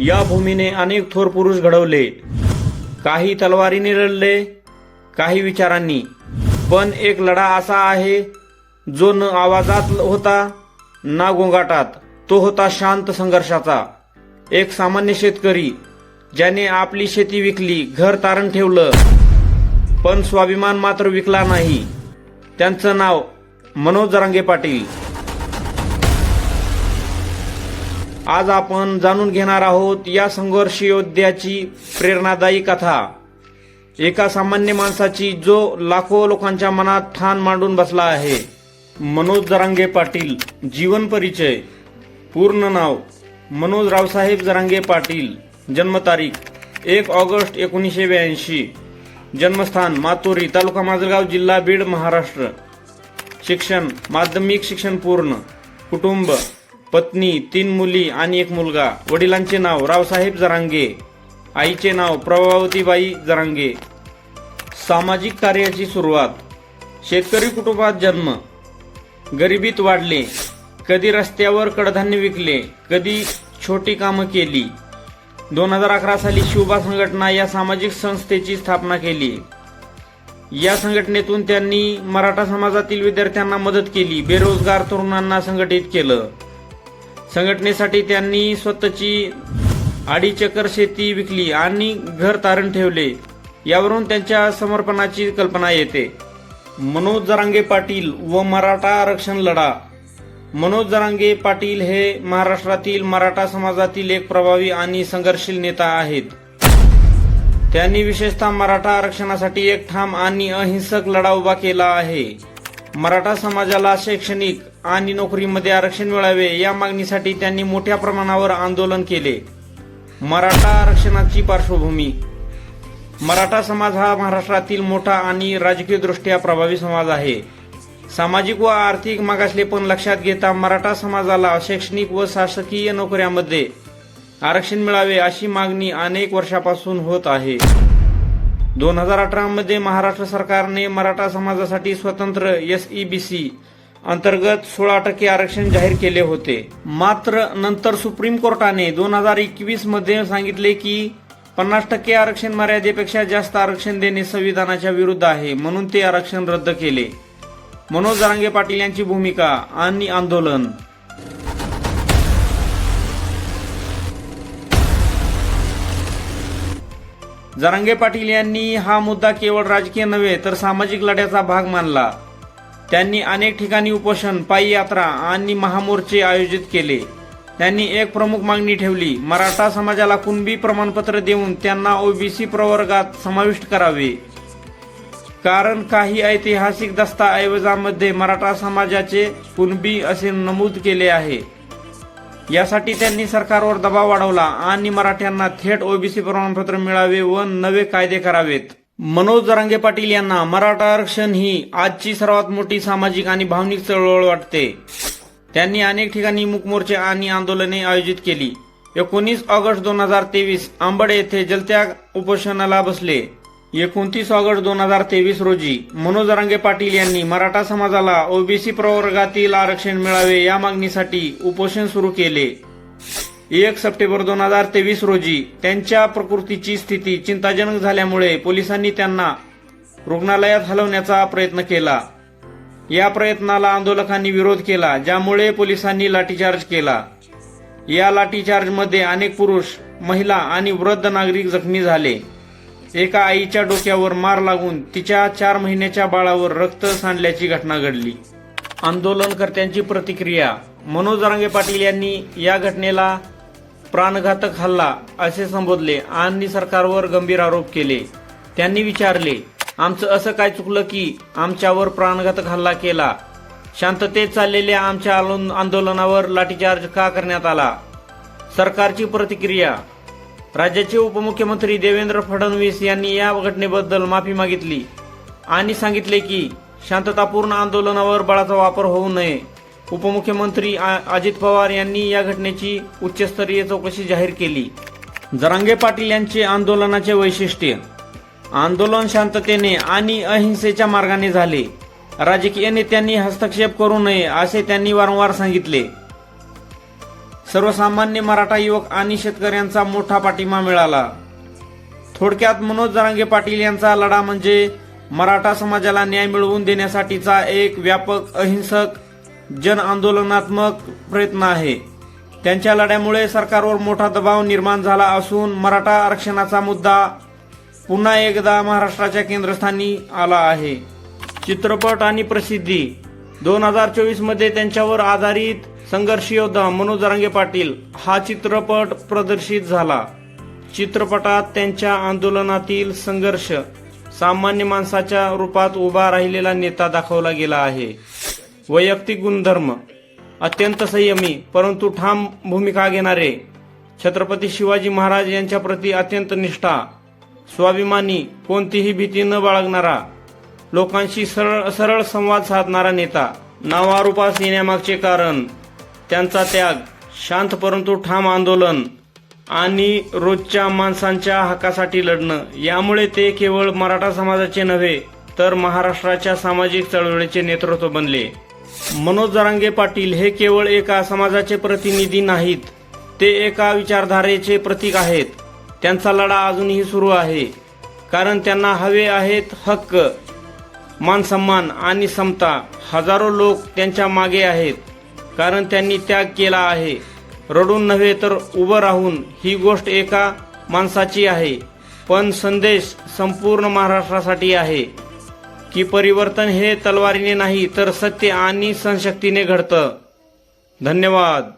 या भूमीने अनेक थोर पुरुष घडवले. काही तलवारीने लढले काही विचारांनी. पण एक लढा असा आहे जो न आवाजात होता ना गोंगाटात. तो होता शांत संघर्षाचा. एक सामान्य शेतकरी ज्याने आपली शेती विकली घर तारण ठेवलं पण स्वाभिमान मात्र विकला नाही. त्यांचं नाव मनोज जरांगे पाटील. आज आपण जाणून घेणार आहोत या संघर्ष योद्ध्याची प्रेरणादायी कथा. एका सामान्य माणसाची जो लाखो लोकांच्या मनात ठाण मांडून बसला आहे. मनोज जरांगे पाटील जीवन परिचय पूर्ण नाव मनोज रावसाहेब जरांगे पाटील जन्मतारीख एक ऑगस्ट एकोणीसशे ब्याऐंशी. जन्मस्थान मातोरी तालुका माजलगाव जिल्हा बीड महाराष्ट्र. शिक्षण माध्यमिक शिक्षण पूर्ण. कुटुंब पत्नी तीन मुली आणि एक मुलगा. वडिलांचे नाव रावसाहेब जरांगे. आईचे नाव प्रभावतीबाई जरांगे. सामाजिक कार्याची सुरुवात. शेतकरी कुटुंबात जन्म. गरिबीत वाढले. कधी रस्त्यावर कडधान्य विकले कधी छोटी कामं केली. दोन हजार अकरा साली शिवबा संघटना या सामाजिक संस्थेची स्थापना केली. या संघटनेतून त्यांनी मराठा समाजातील विद्यार्थ्यांना मदत केली बेरोजगार तरुणांना संघटित केलं. संघटनेसाठी त्यांनी स्वतःची अडीचकर शेती विकली आणि घर तारण ठेवले. यावरून त्यांच्या समर्पणाची कल्पना येते. मनोज जरांगे पाटील व मराठा आरक्षण लढा. मनोज जरांगे पाटील हे महाराष्ट्रातील मराठा समाजातील एक प्रभावी आणि संघर्षशील नेता आहेत. त्यांनी विशेषतः मराठा आरक्षणासाठी एक ठाम आणि अहिंसक लढा उभा केला आहे. मराठा समाजाला शैक्षणिक आणि नोकरीमध्ये आरक्षण मिळावे या मागणीसाठी त्यांनी मोठ्या प्रमाणावर आंदोलन केले. मराठा आरक्षणाची पार्श्वभूमी. मराठा समाज हा महाराष्ट्रातील मोठा आणि राजकीयदृष्ट्या प्रभावी समाज आहे. सामाजिक व आर्थिक मागासले पण लक्षात घेता मराठा समाजाला शैक्षणिक व शासकीय नोकऱ्यामध्ये आरक्षण मिळावे अशी मागणी अनेक वर्षापासून होत आहे. दोन हजार अठरामध्ये महाराष्ट्र सरकारने मराठा समाजासाठी स्वतंत्र एस सी अंतर्गत सोळा टक्के आरक्षण जाहीर केले होते. मात्र नंतर सुप्रीम कोर्टाने दोन हजार एकवीसमध्ये सांगितले की पन्नास टक्के आरक्षण मर्यादेपेक्षा जास्त आरक्षण देणे संविधानाच्या विरुद्ध आहे म्हणून ते आरक्षण रद्द केले. मनोज जारांगे पाटील यांची भूमिका आणि आंदोलन. जरांगे पाटील यांनी हा मुद्दा केवळ राजकीय नव्हे तर सामाजिक लढ्याचा भाग मानला. त्यांनी अनेक ठिकाणी उपोषण पाययात्रा आणि महामोर्चे आयोजित केले. त्यांनी एक प्रमुख मागणी ठेवली मराठा समाजाला कुणबी प्रमाणपत्र देऊन त्यांना ओबीसी प्रवर्गात समाविष्ट करावे. कारण काही ऐतिहासिक दस्ताऐवजामध्ये मराठा समाजाचे कुणबी असे नमूद केले आहे. यासाठी त्यांनी सरकारवर दबाव वाढवला आणि मराठ्यांना थेट ओबीसी प्रमाणपत्र मिळावे व नवे कायदे करावेत. मनोज जरांगे पाटील यांना मराठा आरक्षण ही आजची सर्वात मोठी सामाजिक आणि भावनिक चळवळ वाटते. त्यांनी अनेक ठिकाणी मुकमोर्चे आणि आंदोलने आयोजित केली. एकोणीस ऑगस्ट दोन हजार तेवीस आंबड येथे जलत्याग उपोषणाला बसले. एकोणतीस ऑगस्ट दोन हजार तेवीस रोजी मनोज रांगे पाटील यांनी मराठा समाजाला ओबीसी प्रवर्गातील आरक्षण मिळावे या मागणीसाठी उपोषण सुरू केले. एक सप्टेंबर दोन हजार तेवीस रोजी त्यांच्या प्रकृतीची स्थिती चिंताजनक झाल्यामुळे पोलिसांनी त्यांना रुग्णालयात हलवण्याचा प्रयत्न केला. या प्रयत्नाला आंदोलकांनी विरोध केला ज्यामुळे पोलिसांनी लाठीचार्ज केला. या लाठीचार्जमध्ये अनेक पुरुष महिला आणि वृद्ध नागरिक जखमी झाले. एका आईच्या डोक्यावर मार लागून तिच्या चार महिन्याच्या बाळावर रक्त सांडल्याची घटना घडली. आंदोलनकर्त्यांची प्रतिक्रिया. मनोज रांगे पाटील यांनी या घटनेला प्राणघातक हल्ला असे संबोधले आणि सरकारवर गंभीर आरोप केले. त्यांनी विचारले आमचं असं काय चुकलं की आमच्यावर प्राणघातक हल्ला केला? शांततेत चाललेल्या आमच्या आंदोलनावर लाठीचार्ज का करण्यात आला? सरकारची प्रतिक्रिया. राज्याचे उपमुख्यमंत्री देवेंद्र फडणवीस यांनी या घटनेबद्दल माफी मागितली आणि सांगितले की शांततापूर्ण आंदोलनावर बळाचा वापर होऊ नये. उपमुख्यमंत्री अजित पवार यांनी या घटनेची उच्चस्तरीय चौकशी जाहीर केली. जरांगे पाटील यांचे आंदोलनाचे वैशिष्ट्य आंदोलन शांततेने आणि अहिंसेच्या मार्गाने झाले. राजकीय नेत्यांनी हस्तक्षेप करू नये असे त्यांनी वारंवार सांगितले. सर्वसामान्य मराठा युवक आणि शेतकऱ्यांचा मोठा पाठिंबा मिळाला. थोडक्यात मनोज जरांगे पाटील यांचा लढा म्हणजे मराठा समाजाला न्याय मिळवून देण्यासाठीचा एक व्यापक अहिंसक जन आंदोलनात्मक प्रयत्न आहे. त्यांच्या लढ्यामुळे सरकारवर मोठा दबाव निर्माण झाला असून मराठा आरक्षणाचा मुद्दा पुन्हा एकदा महाराष्ट्राच्या केंद्रस्थानी आला आहे. चित्रपट आणि प्रसिद्धी. दोन हजार चोवीसमध्ये त्यांच्यावर आधारित संघर्ष योद्धा मनोज रांगे पाटील हा चित्रपट प्रदर्शित झाला. चित्रपटात त्यांच्या आंदोलनातील संघर्ष सामान्य माणसाच्या रूपात उभा राहिलेला नेता दाखवला गेला आहे. वैयक्तिक गुणधर्म अत्यंत संयमी परंतु ठाम भूमिका घेणारे छत्रपती शिवाजी महाराज यांच्या प्रती अत्यंत निष्ठा स्वाभिमानी कोणतीही भीती न बाळगणारा लोकांशी सरळ सरळ संवाद साधणारा नेता नावारूपास येण्यामागचे कारण त्यांचा त्याग शांत परंतु ठाम आंदोलन आणि रोजच्या माणसांच्या हक्कासाठी लढणं. यामुळे ते केवळ मराठा समाजाचे नव्हे तर महाराष्ट्राच्या सामाजिक चळवळीचे नेतृत्व बनले. मनोज जरांगे पाटील हे केवळ एका समाजाचे प्रतिनिधी नाहीत ते एका विचारधारेचे प्रतीक आहेत. त्यांचा लढा अजूनही सुरू आहे कारण त्यांना हवे आहेत हक्क मान सन्मान आणि समता. हजारो लोक त्यांच्या मागे आहेत. कारण त्यांनी त्याग केला आहे. रडून नव्हे तर उभं राहून ही गोष्ट एका माणसाची आहे. पण संदेश संपूर्ण महाराष्ट्रासाठी आहे. की परिवर्तन हे तलवारीने नाही तर सत्य आणि संशक्तीने घडतं. धन्यवाद.